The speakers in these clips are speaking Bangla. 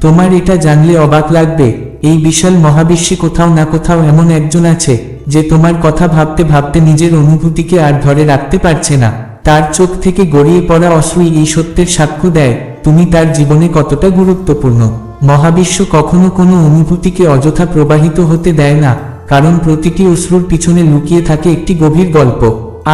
তোমার এটা জানলে অবাক লাগবে, এই বিশাল মহাবিশ্বে কোথাও না কোথাও এমন একজন আছে, যে তোমার কথা ভাবতে ভাবতে নিজের অনুভূতিকে আর ধরে রাখতে পারছে না। তার চোখ থেকে গড়িয়ে পড়া অশ্রুই এই সত্যের সাক্ষ্য দেয়, তুমি তার জীবনে কতটা গুরুত্বপূর্ণ। মহাবিশ্ব কখনো কোনো অনুভূতিকে অযথা প্রবাহিত হতে দেয় না, কারণ প্রতিটি অশ্রুর পিছনে লুকিয়ে থাকে একটি গভীর গল্প।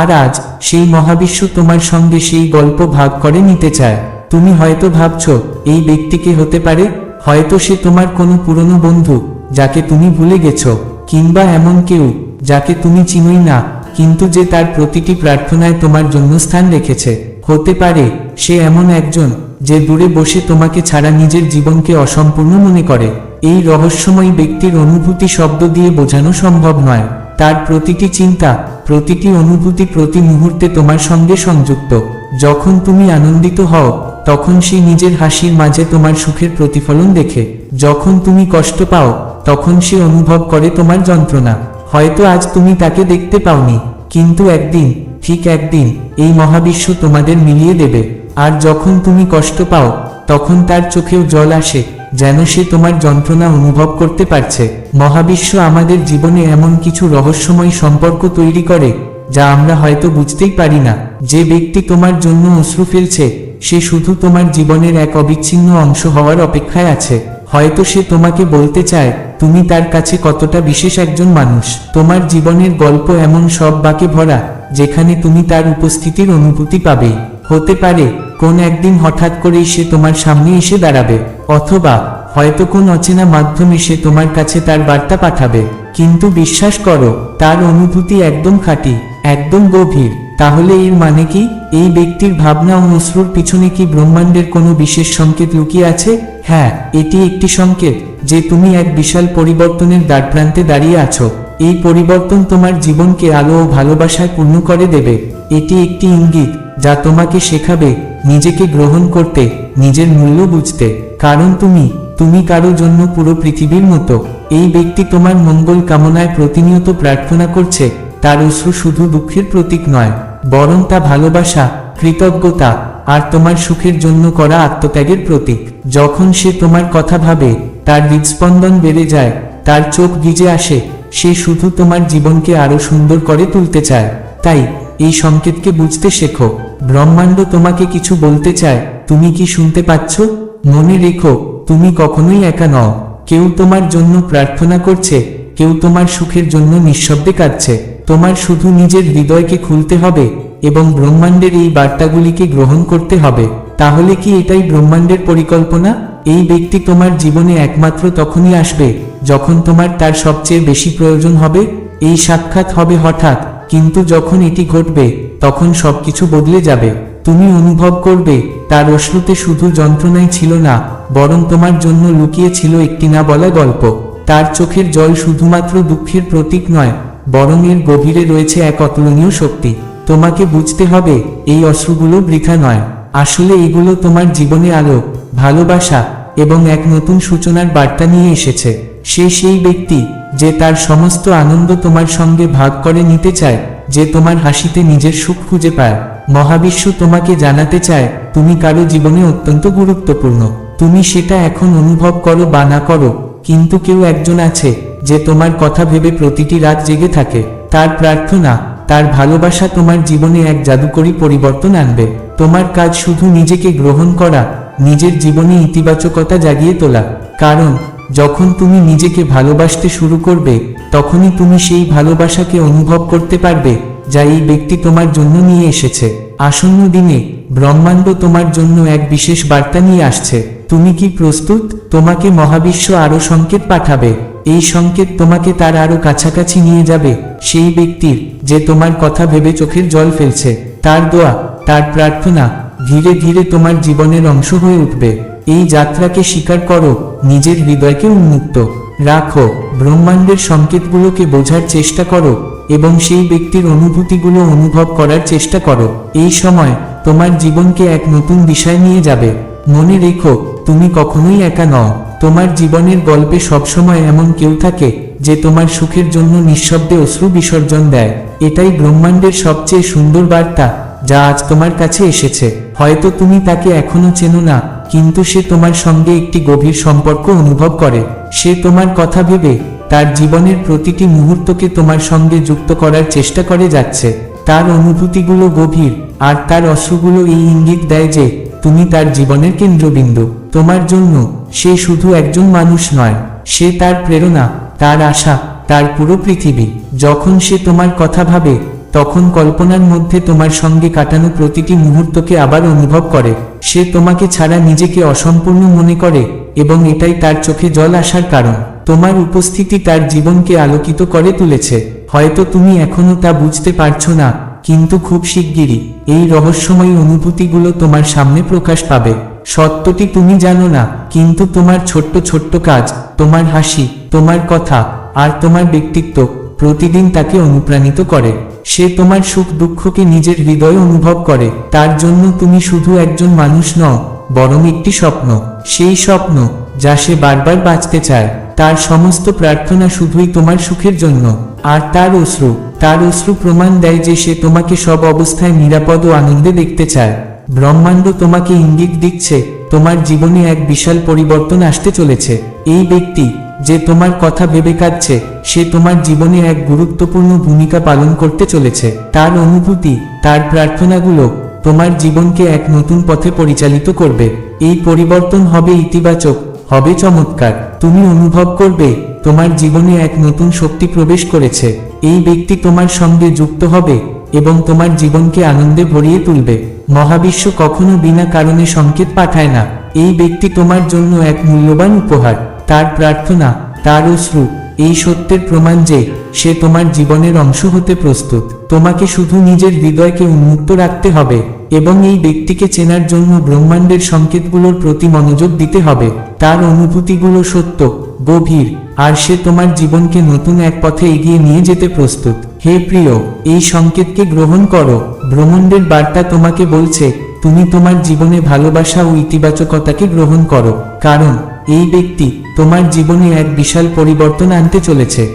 আর আজ, সেই মহাবিশ্ব তোমার সঙ্গে সেই গল্প ভাগ করে নিতে চায়। তুমি হয়তো ভাবছ, এই ব্যক্তিকে হতে পারে? হয়তো সে তোমার কোনো পুরনো বন্ধু, যাকে তুমি ভুলে গেছো, কিংবা এমন কেউ, যাকে তুমি চিনোই না, কিন্তু যে তার প্রতিটি প্রার্থনায় তোমার জন্য স্থান রেখেছে। হতে পারে, সে এমন একজন, যে দূরে বসে তোমাকে ছাড়া নিজের জীবনকে অসম্পূর্ণ মনে করে। এই রহস্যময় ব্যক্তির অনুভূতি শব্দ দিয়ে বোঝানো সম্ভব নয়। তার প্রতিটি চিন্তা, প্রতিটি অনুভূতি প্রতি মুহূর্তে তোমার সঙ্গে সংযুক্ত। যখন তুমি আনন্দিত হও তখন সে নিজের হাসির মাঝে তোমার সুখের প্রতিফলন দেখে। যখন তুমি কষ্ট পাও, তখন সে অনুভব করে তোমার যন্ত্রণা। হয়তো আজ তুমি তাকে দেখতে পাওনি, কিন্তু একদিন, ঠিক একদিন, এই মহাবিশ্ব তোমাদের মিলিয়ে দেবে। আর যখন তুমি কষ্ট পাও, তখন তার চোখেও জল আসে, যেন সে তোমার যন্ত্রণা অনুভব করতে পারছে। মহাবিশ্ব আমাদের জীবনে এমন কিছু রহস্যময় সম্পর্ক তৈরি করে যা আমরা হয়তো বুঝতেই পারি না। যে ব্যক্তি তোমার জন্য অশ্রু ফেলছে, সে শুধু তোমার জীবনের এক অবিচ্ছিন্ন অংশ হওয়ার অপেক্ষায় আছে। হয়তো সে তোমাকে বলতে চায়, তুমি তার কাছে কতটা বিশেষ একজন মানুষ। তোমার জীবনের গল্প এমন সব বাকে ভরা, যেখানে তুমি তার উপস্থিতির অনুভূতি পাবে। হতে পারে, কোন একদিন হঠাৎ করেই সে তোমার সামনে এসে দাঁড়াবে, অথবা হয়তো কোন অচেনা মাধ্যমে সে তোমার কাছে তার বার্তা পাঠাবে। কিন্তু বিশ্বাস করো, তার অনুভূতি একদম খাঁটি। একদম গভীর। তাহলে এর মানে কি? এই ব্যক্তির ভাবনা ও অশ্রুর পিছনে কি ব্রহ্মাণ্ডের কোনো বিশেষ সংকেত লুকিয়ে আছে? হ্যাঁ এটি একটি সংকেত, যে তুমি এক বিশাল পরিবর্তনের দ্বারপ্রান্তে দাঁড়িয়ে আছো। এই পরিবর্তন তোমার জীবনকে আলো ও ভালোবাসায় পূর্ণ করে দেবে। এটি একটি ইঙ্গিত, যা তোমাকে শেখাবে নিজেকে গ্রহণ করতে, নিজের মূল্য বুঝতে। কারণ তুমি তুমি কারও জন্য পুরো পৃথিবীর মতো। এই ব্যক্তি তোমার মঙ্গল কামনায় প্রতিনিয়ত প্রার্থনা করছে তার অশ্রু শুধু দুঃখের প্রতীক নয়, বরং তা ভালোবাসা, কৃতজ্ঞতা, আর তোমার সুখের জন্য করা আত্মত্যাগের প্রতীক। যখন সে তোমার কথা ভাবে, তার হৃদস্পন্দন বেড়ে যায়, তার চোখ গিজে আসে, সে শুধু তোমার জীবনকে আরও সুন্দর করে তুলতে চায়। তাই, এই সংকেতকে বুঝতে শেখো। ব্রহ্মাণ্ড তোমাকে কিছু বলতে চায়, তুমি কি শুনতে পাচ্ছ? মনে রেখো, তুমি কখনোই একা নও। কেউ তোমার জন্য প্রার্থনা করছে, কেউ তোমার সুখের জন্য নিঃশব্দে কাঁদছে। তোমার শুধু নিজের হৃদয়কে খুলতে হবে এবং ব্রহ্মাণ্ডের এই বার্তাগুলিকে গ্রহণ করতে হবে। তাহলে কি এটাই ব্রহ্মাণ্ডের পরিকল্পনা? এই ব্যক্তি তোমার জীবনে একমাত্র তখনই আসবে যখন তোমার তার সবচেয়ে বেশি প্রয়োজন হবে। এই সাক্ষাৎ হবে হঠাৎ, কিন্তু যখন এটি ঘটবে, তখন সবকিছু বদলে যাবে। তুমি অনুভব করবে, তার অশ্রুতে শুধু যন্ত্রণাই ছিল না, বরং তোমার জন্য লুকিয়ে ছিল একটি না বলা গল্প। তার চোখের জল শুধুমাত্র দুঃখের প্রতীক নয় বরং এর গভীরে রয়েছে এক অতুলনীয় শক্তি। তোমাকে বুঝতে হবে, এই অশ্রুগুলো বৃথা নয়। আসলে এগুলো তোমার জীবনে আলো, ভালোবাসা এবং এক নতুন সূচনার বার্তা নিয়ে এসেছে। সে সেই ব্যক্তি যে তার সমস্ত আনন্দ তোমার সঙ্গে ভাগ করে নিতে চায়, যে তোমার হাসিতে নিজের সুখ খুঁজে পায়। মহাবিশ্ব তোমাকে জানাতে চায়, তুমি কারও জীবনে অত্যন্ত গুরুত্বপূর্ণ। তুমি সেটা এখন অনুভব করো বা না করো, কিন্তু কেউ একজন আছে যে তোমার কথা ভেবে প্রতিটি রাত জেগে থাকে, তার প্রার্থনা, তার ভালোবাসা তোমার জীবনে এক জাদুকরী পরিবর্তন আনবে। তোমার কাজ শুধু নিজেকে গ্রহণ করা, নিজের জীবনে ইতিবাচকতা জাগিয়ে তোলা। কারণ, যখন তুমি নিজেকে ভালোবাসতে শুরু করবে, তখনই তুমি সেই ভালোবাসাকে অনুভব করতে পারবে, যা এই ব্যক্তি তোমার জন্য নিয়ে এসেছে। আসন্ন দিনে, ব্রহ্মাণ্ড তোমার জন্য এক বিশেষ বার্তা নিয়ে আসছে। তুমি কি প্রস্তুত? তোমাকে মহাবিশ্ব আরও সংকেত পাঠাবে। এই সংকেত তোমাকে তার আরও কাছাকাছি নিয়ে যাবে, সেই ব্যক্তির যে তোমার কথা ভেবে চোখের জল ফেলছে। তার দোয়া, তার প্রার্থনা ধীরে ধীরে তোমার জীবনের অংশ হয়ে উঠবে। এই যাত্রাকে স্বীকার করো, নিজের হৃদয়কে উন্মুক্ত। রাখো, ব্রহ্মাণ্ডের সংকেতগুলোকে বোঝার চেষ্টা করো এবং সেই ব্যক্তির অনুভূতিগুলো অনুভব করার চেষ্টা করো। এই সময় তোমার জীবনকে এক নতুন দিশায় নিয়ে যাবে। মনে রেখো তুমি কখনোই একা নও। তোমার জীবনের গল্পে সবসময় এমন কেউ থাকে, যে তোমার সুখের জন্য নিঃশব্দে অশ্রু বিসর্জন দেয়। এটাই ব্রহ্মাণ্ডের সবচেয়ে সুন্দর বার্তা, যা আজ তোমার কাছে এসেছে। হয়তো তুমি তাকে এখনও চেনো না, কিন্তু সে তোমার সঙ্গে একটি গভীর সম্পর্ক অনুভব করে। সে তোমার কথা ভেবে, তার জীবনের প্রতিটি মুহূর্তকে তোমার সঙ্গে যুক্ত করার চেষ্টা করে যাচ্ছে। তার অনুভূতিগুলো গভীর, আর তার অশ্রুগুলো এই ইঙ্গিত দেয় যে, তুমি তার জীবনের কেন্দ্রবিন্দু। তোমার জন্য সে শুধু একজন মানুষ নয়, সে তার প্রেরণা, তার আশা, তার পুরো পৃথিবী। যখন সে তোমার কথা ভাবে, তখন কল্পনার মধ্যে তোমার সঙ্গে কাটানো প্রতিটি মুহূর্তকে আবার অনুভব করে। সে তোমাকে ছাড়া নিজেকে অসম্পূর্ণ মনে করে এবং এটাই তার চোখে জল আসার কারণ। তোমার উপস্থিতি তার জীবনকে আলোকিত করে তুলেছে। হয়তো তুমি এখনও তা বুঝতে পারছ না, কিন্তু খুব শিগগিরই এই রহস্যময় অনুভূতিগুলো তোমার সামনে প্রকাশ পাবে। সত্যটি তুমি জানো না, কিন্তু তোমার ছোট্ট ছোট্ট কাজ, তোমার হাসি, তোমার কথা, আর তোমার ব্যক্তিত্ব প্রতিদিন তাকে অনুপ্রাণিত করে। সে তোমার সুখ দুঃখকে নিজের হৃদয়ে অনুভব করে, তার জন্য তুমি শুধু একজন মানুষ নও, বরং একটি স্বপ্ন। সেই স্বপ্ন যা সে বারবার বাঁচতে চায়, তার সমস্ত প্রার্থনা শুধুই তোমার সুখের জন্য। আর তার অশ্রু তার অশ্রু প্রমাণ দেয় যে সে তোমাকে সব অবস্থায় নিরাপদ ও আনন্দে দেখতে চায়। ব্রহ্মাণ্ড তোমাকে ইঙ্গিত দিচ্ছে, তোমার জীবনে এক বিশাল পরিবর্তন আসতে চলেছে। এই ব্যক্তি যে তোমার কথা ভেবে কাঁদছে, সে তোমার জীবনে এক গুরুত্বপূর্ণ ভূমিকা পালন করতে চলেছে। তার অনুভূতি, তার প্রার্থনাগুলো তোমার জীবনকে এক নতুন পথে পরিচালিত করবে। এই পরিবর্তন হবে ইতিবাচক, হবে চমৎকার। তুমি অনুভব করবে, তোমার জীবনে এক নতুন শক্তি প্রবেশ করেছে। এই ব্যক্তি তোমার সঙ্গে যুক্ত হবে এবং তোমার জীবনকে আনন্দে ভরিয়ে তুলবে। মহাবিশ্ব কখনো বিনা কারণে সংকেত পাঠায় না। এই ব্যক্তি তোমার জন্য এক মূল্যবান উপহার। তার প্রার্থনা, তার অশ্রু, এই সত্যের প্রমাণ যে, সে তোমার জীবনের অংশ হতে প্রস্তুত। তোমাকে শুধু নিজের হৃদয়কে উন্মুক্ত রাখতে হবে এবং এই ব্যক্তিকে চেনার জন্য ব্রহ্মাণ্ডের সংকেতগুলোর প্রতি মনোযোগ দিতে হবে। তার অনুভূতিগুলো সত্য, গভীর, আর সে তোমার জীবনকে নতুন এক পথে এগিয়ে নিয়ে যেতে প্রস্তুত। হে প্রিয়, এই সংকেতকে গ্রহণ করো। ব্রহ্মাণ্ডের বার্তা তোমাকে বলছে, তুমি তোমার জীবনে ভালোবাসা ও ইতিবাচকতাকে গ্রহণ করো। কারণ, এই ব্যক্তি তোমার জীবনে এক বিশাল পরিবর্তন আনতে চলেছে।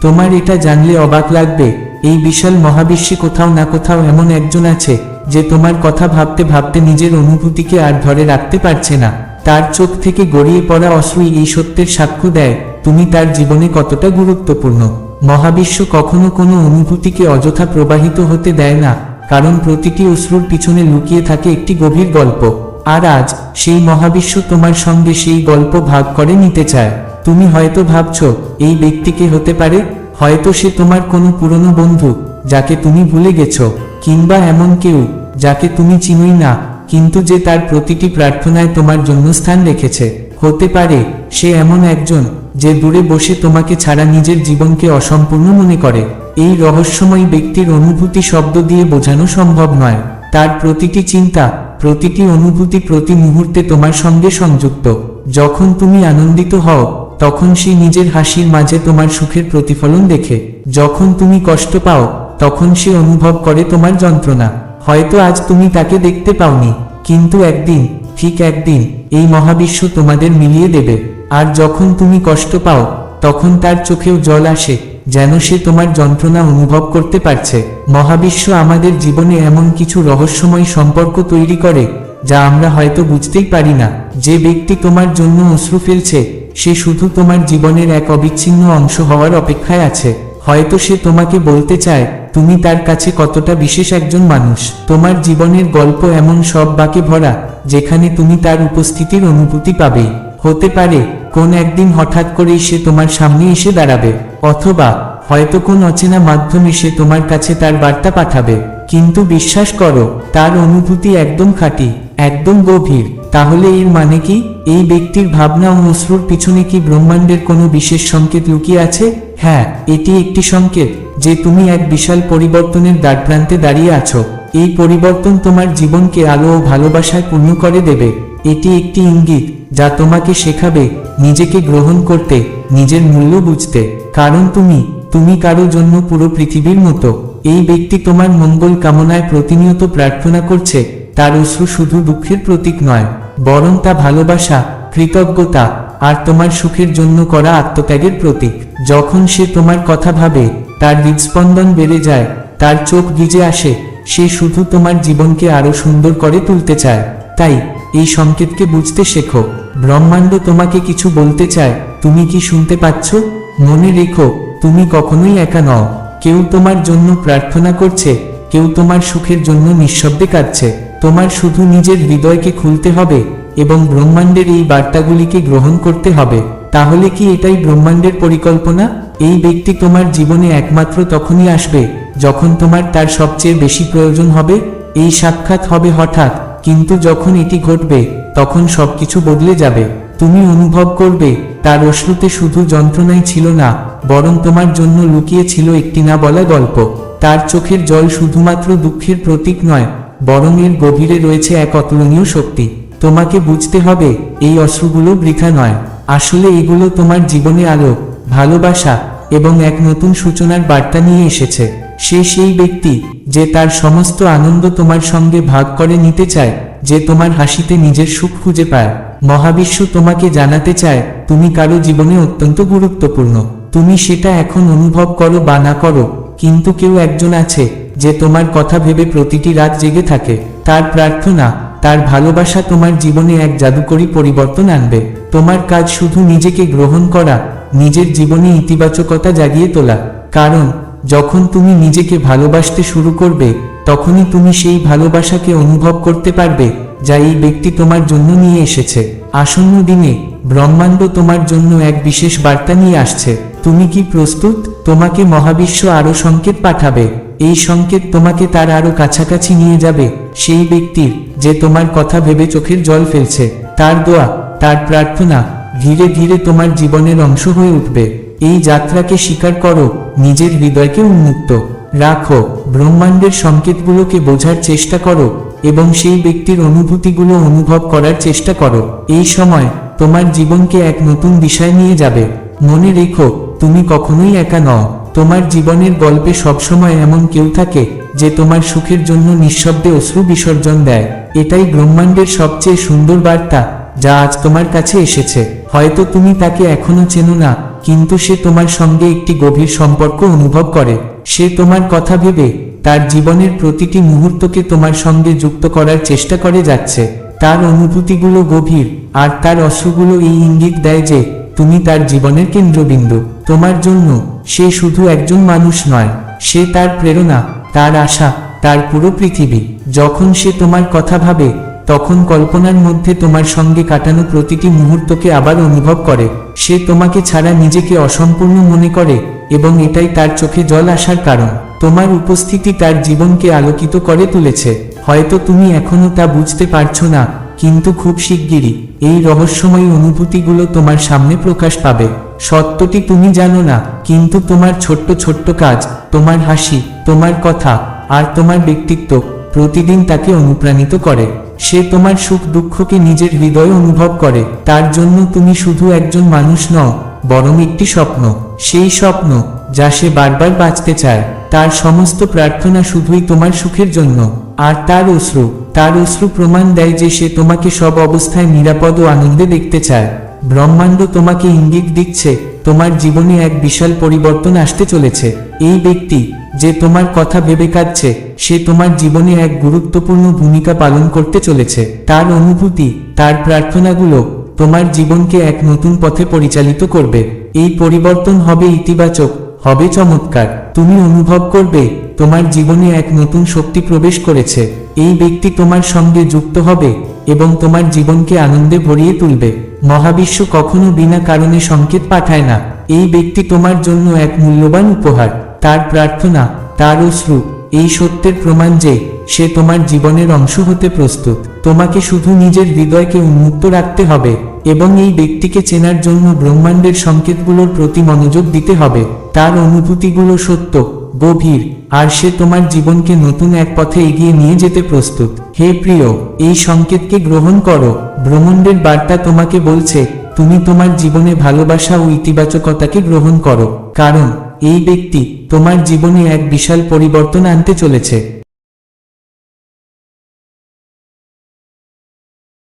তোমার এটা জানলে অবাক লাগবে, এই বিশাল মহাবিশ্বে কোথাও না কোথাও এমন একজন আছে, যে তোমার কথা ভাবতে ভাবতে নিজের অনুভূতিকে আর ধরে রাখতে পারছে না। তার চোখ থেকে গড়িয়ে পড়া অশ্রুই এই সত্যের সাক্ষ্য দেয়, তুমি তার জীবনে কতটা গুরুত্বপূর্ণ। মহাবিশ্ব কখনো কোনো অনুভূতিকে অযথা প্রবাহিত হতে দেয় না, কারণ প্রতিটি অশ্রুর পিছনে লুকিয়ে থাকে একটি গভীর গল্প। আর আজ, সেই মহাবিশ্ব তোমার সঙ্গে সেই গল্প ভাগ করে নিতে চায়। তুমি হয়তো ভাবছ, এই ব্যক্তিকে হতে পারে? হয়তো সে তোমার কোনো পুরনো বন্ধু, যাকে তুমি ভুলে গেছো, কিংবা এমন কেউ, যাকে তুমি চিনোই না, কিন্তু যে তার প্রতিটি প্রার্থনায় তোমার জন্য স্থান রেখেছে। হতে পারে, সে এমন একজন যে দূরে বসে তোমাকে ছাড়া নিজের জীবনকে অসম্পূর্ণ মনে করে। এই রহস্যময় ব্যক্তির অনুভূতি শব্দ দিয়ে বোঝানো সম্ভব নয়। তার প্রতিটি চিন্তা, প্রতিটি অনুভূতি প্রতি মুহূর্তে তোমার সঙ্গে সংযুক্ত। যখন তুমি আনন্দিত হও, তখন সে নিজের হাসির মাঝে তোমার সুখের প্রতিফলন দেখে। যখন তুমি কষ্ট পাও, তখন সে অনুভব করে তোমার যন্ত্রণা। হয়তো আজ তুমি তাকে দেখতে পাওনি, কিন্তু একদিন, ঠিক একদিন, এই মহাবিশ্ব তোমাদের মিলিয়ে দেবে। আর যখন তুমি কষ্ট পাও, তখন তার চোখেও জল আসে, যেন সে তোমার যন্ত্রণা অনুভব করতে পারছে। মহাবিশ্ব আমাদের জীবনে এমন কিছু রহস্যময় সম্পর্ক তৈরি করে, যা আমরা হয়তো বুঝতেই পারি না। যে ব্যক্তি তোমার জন্য অশ্রু ফেলছে, সে শুধু তোমার জীবনের এক অবিচ্ছিন্ন অংশ হওয়ার অপেক্ষায় আছে। হয়তো সে তোমাকে বলতে চায়, তুমি তার কাছে কতটা বিশেষ একজন মানুষ। তোমার জীবনের গল্প এমন সব বাকে ভরা, যেখানে তুমি তার উপস্থিতির অনুভূতি পাবে। হতে পারে কোন একদিন হঠাৎ করেই সে তোমার সামনে এসে দাঁড়াবে, অথবা হয়তো কোন অচেনা মাধ্যমে সে তোমার কাছে তার বার্তা পাঠাবে। কিন্তু বিশ্বাস করো, তার অনুভূতি একদম খাঁটি, একদম গভীর। তাহলে এর মানে কি? এই ব্যক্তির ভাবনা ও অশ্রুর পিছনে কি ব্রহ্মাণ্ডের কোনো বিশেষ সংকেত লুকিয়ে আছে? হ্যাঁ এটি একটি সংকেত, যে তুমি এক বিশাল পরিবর্তনের দ্বারপ্রান্তে দাঁড়িয়ে আছো। এই পরিবর্তন তোমার জীবনকে আলো ও ভালোবাসায় পূর্ণ করে দেবে। এটি একটি ইঙ্গিত যা তোমাকে শেখাবে নিজেকে গ্রহণ করতে, নিজের মূল্য বুঝতে। কারণ তুমি তুমি কারও জন্য পুরো পৃথিবীর মতো। এই ব্যক্তি তোমার মঙ্গল কামনায় প্রতিনিয়ত প্রার্থনা করছে, তার অশ্রু শুধু দুঃখের প্রতীক নয়, বরং তা ভালোবাসা, কৃতজ্ঞতা, আর তোমার সুখের জন্য করা আত্মত্যাগের প্রতীক। যখন সে তোমার কথা ভাবে, তার হৃদস্পন্দন বেড়ে যায়, তার চোখ ভিজে আসে, সে শুধু তোমার জীবনকে আরও সুন্দর করে তুলতে চায়। তাই এই সংকেতকে বুঝতে শেখো। ব্রহ্মাণ্ড তোমাকে কিছু বলতে চায়, তুমি কি শুনতে পাচ্ছ? মনে রেখো, তুমি কখনোই একা নও। কেউ তোমার জন্য প্রার্থনা করছে, কেউ তোমার সুখের জন্য নিঃশব্দে কাঁদছে। তোমার শুধু নিজের হৃদয়কে খুলতে হবে এবং ব্রহ্মাণ্ডের এই বার্তাগুলিকে গ্রহণ করতে হবে। তাহলে কি এটাই ব্রহ্মাণ্ডের পরিকল্পনা? এই ব্যক্তি তোমার জীবনে একমাত্র তখনই আসবে, যখন তোমার তার সবচেয়ে বেশি প্রয়োজন হবে। এই সাক্ষাৎ হবে হঠাৎ। কিন্তু যখন এটি ঘটবে, তখন সবকিছু বদলে যাবে। তুমি অনুভব করবে, তার অশ্রুতে শুধু যন্ত্রণাই ছিল না, বরং তোমার জন্য লুকিয়ে ছিল একটি না বলা গল্প। তার চোখের জল শুধুমাত্র দুঃখের প্রতীক নয়, বরং এর গভীরে রয়েছে এক অতুলনীয় শক্তি। তোমাকে বুঝতে হবে, এই অশ্রুগুলো বৃথা নয়। আসলে এগুলো তোমার জীবনে আলো, ভালোবাসা এবং এক নতুন সূচনার বার্তা নিয়ে এসেছে। সে সেই ব্যক্তি যে তার সমস্ত আনন্দ তোমার সঙ্গে ভাগ করে নিতে চায়, যে তোমার হাসিতে নিজের সুখ খুঁজে পায়। মহাবিশ্ব তোমাকে জানাতে চায়, তুমি কারও জীবনে অত্যন্ত গুরুত্বপূর্ণ। তুমি সেটা এখন অনুভব করো বা না করো, কিন্তু কেউ একজন আছে যে তোমার কথা ভেবে প্রতিটি রাত জেগে থাকে। তার প্রার্থনা, তার ভালোবাসা তোমার জীবনে এক জাদুকরী পরিবর্তন আনবে। তোমার কাজ শুধু নিজেকে গ্রহণ করা, নিজের জীবনে ইতিবাচকতা জাগিয়ে তোলা। কারণ যখন তুমি নিজেকে ভালোবাসতে শুরু করবে, তখনই তুমি সেই ভালোবাসাকে অনুভব করতে পারবে, যা এই ব্যক্তি তোমার জন্য নিয়ে এসেছে। আসন্ন দিনে, ব্রহ্মাণ্ড তোমার জন্য এক বিশেষ বার্তা নিয়ে আসছে। তুমি কি প্রস্তুত? তোমাকে মহাবিশ্ব আরও সংকেত পাঠাবে। এই সংকেত তোমাকে তার আরও কাছাকাছি নিয়ে যাবে। সেই ব্যক্তির যে তোমার কথা ভেবে চোখের জল ফেলছে, তার দোয়া, তার প্রার্থনা ধীরে ধীরে তোমার জীবনের অংশ হয়ে উঠবে। এই যাত্রাকে স্বীকার করো, নিজের হৃদয়কে উন্মুক্ত। রাখো, ব্রহ্মাণ্ডের সংকেতগুলোকে বোঝার চেষ্টা করো এবং সেই ব্যক্তির অনুভূতিগুলো অনুভব করার চেষ্টা করো। এই সময় তোমার জীবনকে এক নতুন দিশায় নিয়ে যাবে। মনে রেখো, তুমি কখনোই একা নও। তোমার জীবনের গল্পে সবসময় এমন কেউ থাকে যে তোমার সুখের জন্য নিঃশব্দে অশ্রু বিসর্জন দেয়। এটাই ব্রহ্মাণ্ডের সবচেয়ে সুন্দর বার্তা। যা আজ তোমার কাছে এসেছে। হয়তো তুমি তাকে এখনও চেনো না, কিন্তু সে তোমার সঙ্গে একটি গভীর সম্পর্ক অনুভব করে। সে তোমার কথা ভেবে, তার জীবনের প্রতিটি মুহূর্তকে তোমার সঙ্গে যুক্ত করার চেষ্টা করে যাচ্ছে। তার অনুভূতিগুলো গভীর, আর তার অশ্রুগুলো এই ইঙ্গিত দেয় যে, তুমি তার জীবনের কেন্দ্রবিন্দু। তোমার জন্য, সে শুধু একজন মানুষ নয়। সে তার প্রেরণা, তার আশা, তার পুরো পৃথিবী। যখন সে তোমার কথা ভাবে তখন কল্পনার মধ্যে তোমার সঙ্গে কাটানো প্রতিটি মুহূর্তকে আবার অনুভব করে। সে তোমাকে ছাড়া নিজেকে অসম্পূর্ণ মনে করে এবং এটাই তার চোখে জল আসার কারণ। তোমার উপস্থিতি তার জীবনকে আলোকিত করে তুলেছে। হয়তো তুমি এখনও তা বুঝতে পারছ না, কিন্তু খুব শিগগিরই এই রহস্যময়ী অনুভূতিগুলো তোমার সামনে প্রকাশ পাবে। সত্যটি তুমি জানো না, কিন্তু তোমার ছোট্ট ছোট্ট কাজ, তোমার হাসি, তোমার কথা আর তোমার ব্যক্তিত্ব প্রতিদিন তাকে অনুপ্রাণিত করে। সে তোমার সুখ দুঃখকে নিজের হৃদয়ে অনুভব করে। তার জন্য তুমি শুধু একজন মানুষ নও, বরং একটি স্বপ্ন। সেই স্বপ্ন, যা সে বারবার বাঁচতে চায়। তার সমস্ত প্রার্থনা শুধুই তোমার সুখের জন্য। আর তার অশ্রু তার অশ্রু প্রমাণ দেয় যে সে তোমাকে সব অবস্থায় নিরাপদ ও আনন্দে দেখতে চায়। ব্রহ্মাণ্ড তোমাকে ইঙ্গিত দিচ্ছে, তোমার জীবনে এক বিশাল পরিবর্তন আসতে চলেছে। এই ব্যক্তি যে তোমার কথা ভেবে কাঁদছে, সে তোমার জীবনে এক গুরুত্বপূর্ণ ভূমিকা পালন করতে চলেছে। তার অনুভূতি, তার প্রার্থনাগুলো তোমার জীবনকে এক নতুন পথে পরিচালিত করবে। এই পরিবর্তন হবে ইতিবাচক, হবে চমৎকার। তুমি অনুভব করবে, তোমার জীবনে এক নতুন শক্তি প্রবেশ করেছে। এই ব্যক্তি তোমার সঙ্গে যুক্ত হবে এবং তোমার জীবনকে আনন্দে ভরিয়ে তুলবে। মহাবিশ্ব কখনো বিনা কারণে সংকেত পাঠায় না। এই ব্যক্তি তোমার জন্য এক মূল্যবান উপহার। তার প্রার্থনা, তার অশ্রু, এই সত্যের প্রমাণ যে, সে তোমার জীবনের অংশ হতে প্রস্তুত। তোমাকে শুধু নিজের হৃদয়কে উন্মুক্ত রাখতে হবে এবং এই ব্যক্তিকে চেনার জন্য ব্রহ্মাণ্ডের সংকেতগুলোর প্রতি মনোযোগ দিতে হবে। তার অনুভূতিগুলো সত্য, গভীর, আর সে তোমার জীবনকে নতুন এক পথে এগিয়ে নিয়ে যেতে প্রস্তুত। হে প্রিয়, এই সংকেতকে গ্রহণ করো। ব্রহ্মাণ্ডের বার্তা তোমাকে বলছে, তুমি তোমার জীবনে ভালোবাসা ও ইতিবাচকতাকে গ্রহণ করো। কারণ এই ব্যক্তি তোমার জীবনে এক বিশাল পরিবর্তন আনতে চলেছে।